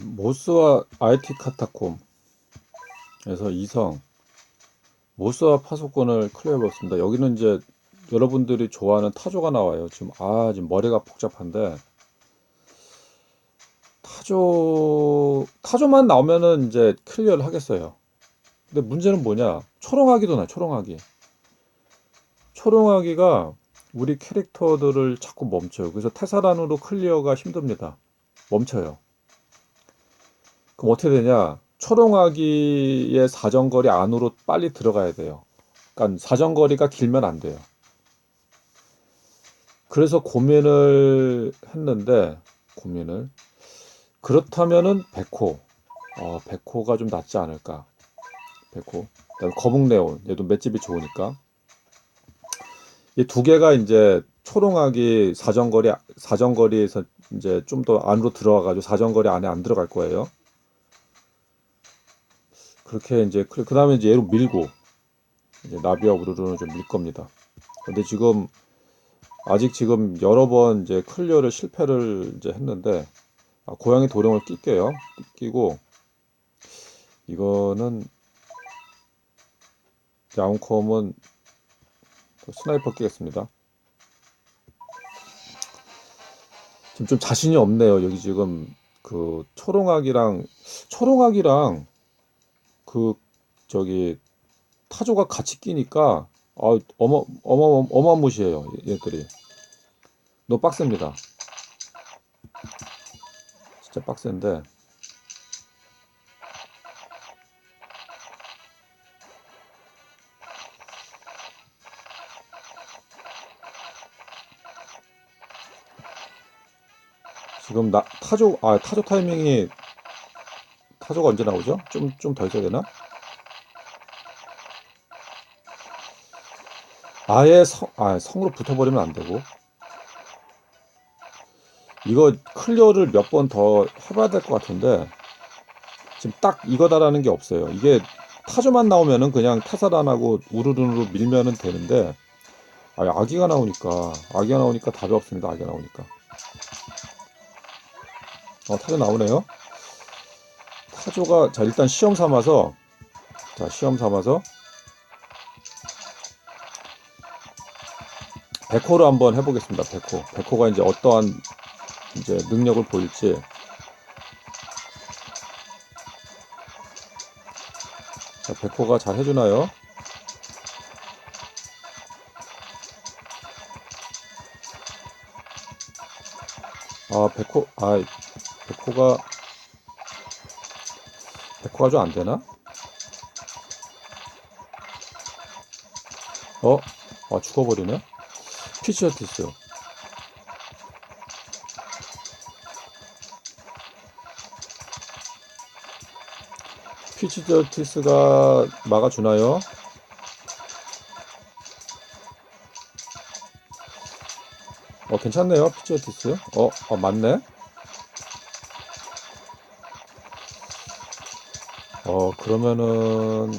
모스와 IT 카타콤 에서 이성 모스와 파수꾼을 클리어해 봤습니다. 여기는 이제 여러분들이 좋아하는 타조가 나와요. 지금 아 지금 머리가 복잡한데 타조 타조만 나오면은 이제 클리어를 하겠어요. 근데 문제는 뭐냐? 초롱아기도 나 초롱아기. 초롱아기가 우리 캐릭터들을 자꾸 멈춰요. 그래서 테사란으로 클리어가 힘듭니다. 멈춰요. 그럼 어떻게 되냐? 초롱아기의 사정거리 안으로 빨리 들어가야 돼요. 그러니까 사정거리가 길면 안 돼요. 그래서 고민을 했는데 고민을 그렇다면은 백호, 어, 백호가 좀 낫지 않을까? 백호. 그다음에 거북네온, 얘도 맷집이 좋으니까. 이 두 개가 이제 초롱아기 사정거리 사정거리에서 이제 좀 더 안으로 들어와가지고 사정거리 안에 안 들어갈 거예요. 그렇게 이제 그 다음에 이제 얘로 밀고 이제 나비와 우르르는 좀 밀 겁니다. 근데 지금 아직 지금 여러 번 이제 클리어를 실패를 이제 했는데 아, 고양이 도령을 낄게요. 끼고 이거는 야옹컴은 스나이퍼 끼겠습니다. 지금 좀 자신이 없네요. 여기 지금 그 초롱악이랑 초롱악이랑 그 저기 타조가 같이 끼니까 아 어마 어마 어마무시해요 얘들이. 너무 빡셉니다. 진짜 빡센데. 지금 나 타조 아 타조 타이밍이 타조가 언제 나오죠? 좀 좀 더 있어야 되나? 아예 성, 아, 성으로 붙어버리면 안 되고. 이거 클리어를 몇 번 더 해봐야 될 것 같은데, 지금 딱 이거다라는 게 없어요. 이게 타조만 나오면은 그냥 타사단하고 우르르르 밀면은 되는데, 아, 아기가 나오니까, 아기가 나오니까 답이 없습니다. 아기가 나오니까. 어, 타조 나오네요. 타조가, 자, 일단 시험 삼아서, 자, 시험 삼아서, 백호로 한번 해보겠습니다. 백호. 백호가 이제 어떠한 이제 능력을 보일지. 자, 백호가 잘 해주나요? 아, 백호, 아, 백호가, 백호가 좀 안 되나? 어? 아, 죽어버리네? 피치어티스 피치어티스가 막아주나요? 어 괜찮네요 피치어티스 어, 어 맞네 어 그러면은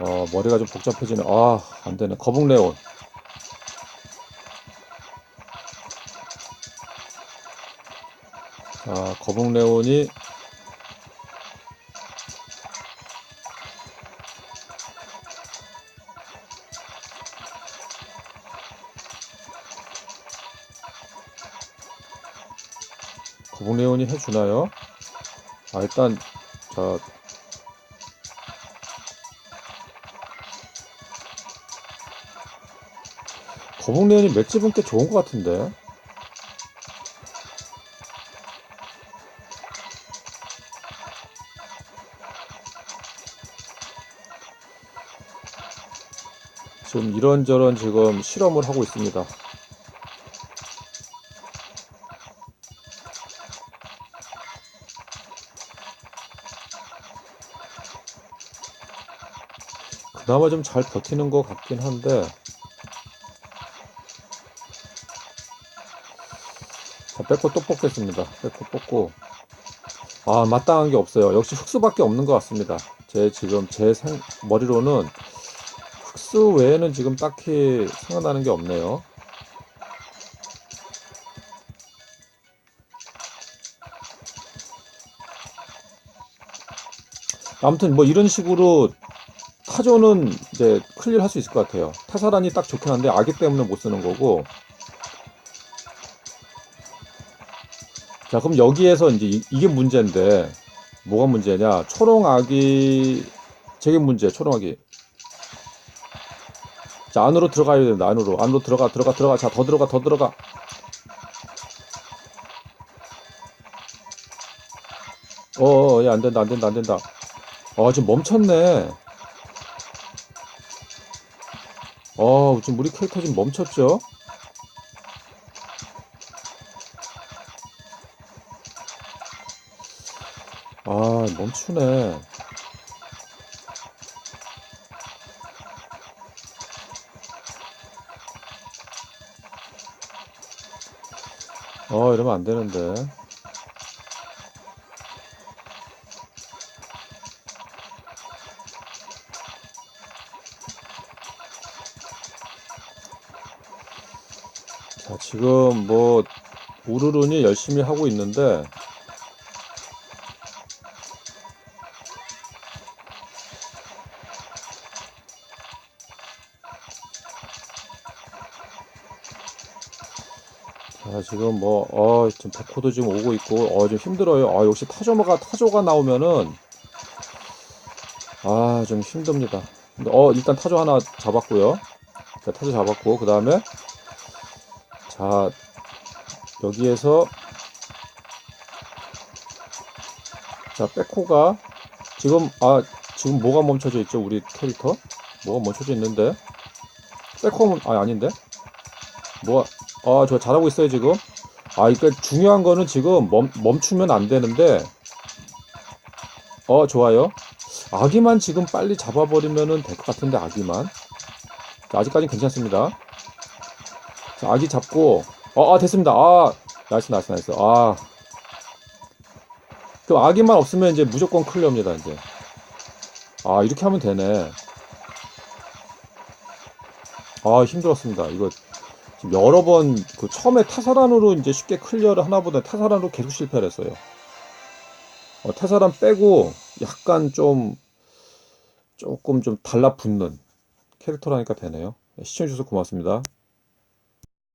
어, 머리가 좀 복잡해지네. 아, 안 되네. 거북레온. 자, 거북레온이 거북레온이 해주나요? 아, 일단, 자, 거북레온이 맷집은 꽤 좋은 것 같은데. 지금 이런저런 지금 실험을 하고 있습니다. 그나마 좀 잘 버티는 것 같긴 한데. 자 뺏고 또 뽑겠습니다. 뺏고 뽑고. 아 마땅한 게 없어요. 역시 흑수밖에 없는 것 같습니다. 제 지금 제 생, 머리로는 흑수 외에는 지금 딱히 생각나는 게 없네요. 아무튼 뭐 이런 식으로 타조는 이제 클리어 할수 있을 것 같아요. 타사란이 딱 좋긴 한데 아기 때문에 못 쓰는 거고. 자, 그럼 여기에서 이제 이, 이게 문제인데 뭐가 문제냐? 초롱 아기 저게 문제. 초롱 아기. 자, 안으로 들어가야 된다. 안으로. 안으로 들어가 들어가 들어가. 자, 더 들어가 더 들어가. 어, 어, 야, 안 된다, 안 된다, 안 된다. 어, 지금 멈췄네. 어, 지금 우리 캐릭터 지금 멈췄죠? 아, 멈추네. 어, 이러면 안 되는데. 지금 뭐, 우르른이 열심히 하고 있는데, 자, 지금 뭐, 어, 지금 백호도 지금 오고 있고, 어, 좀 힘들어요. 아, 역시 타조가, 타조가 나오면은, 아, 좀 힘듭니다. 어, 일단 타조 하나 잡았고요. 자, 타조 잡았고, 그 다음에, 자, 여기에서, 자, 백호가, 지금, 아, 지금 뭐가 멈춰져 있죠? 우리 캐릭터? 뭐가 멈춰져 있는데? 백호, 아, 아닌데? 뭐가, 아, 저 잘하고 있어요, 지금. 아, 그러니까 중요한 거는 지금 멈, 멈추면 안 되는데, 어, 좋아요. 아기만 지금 빨리 잡아버리면은 될것 같은데, 아기만. 자, 아직까지는 괜찮습니다. 자, 아기 잡고, 어, 아, 됐습니다. 아, 나이스, 나이스, 나이스. 아. 그 아기만 없으면 이제 무조건 클리어입니다, 이제. 아, 이렇게 하면 되네. 아, 힘들었습니다. 이거 지금 여러 번 그 처음에 타사란으로 이제 쉽게 클리어를 하나 보다 타사란으로 계속 실패를 했어요. 어, 타사란 빼고 약간 좀 조금 좀 달라붙는 캐릭터라니까 되네요. 시청해주셔서 고맙습니다.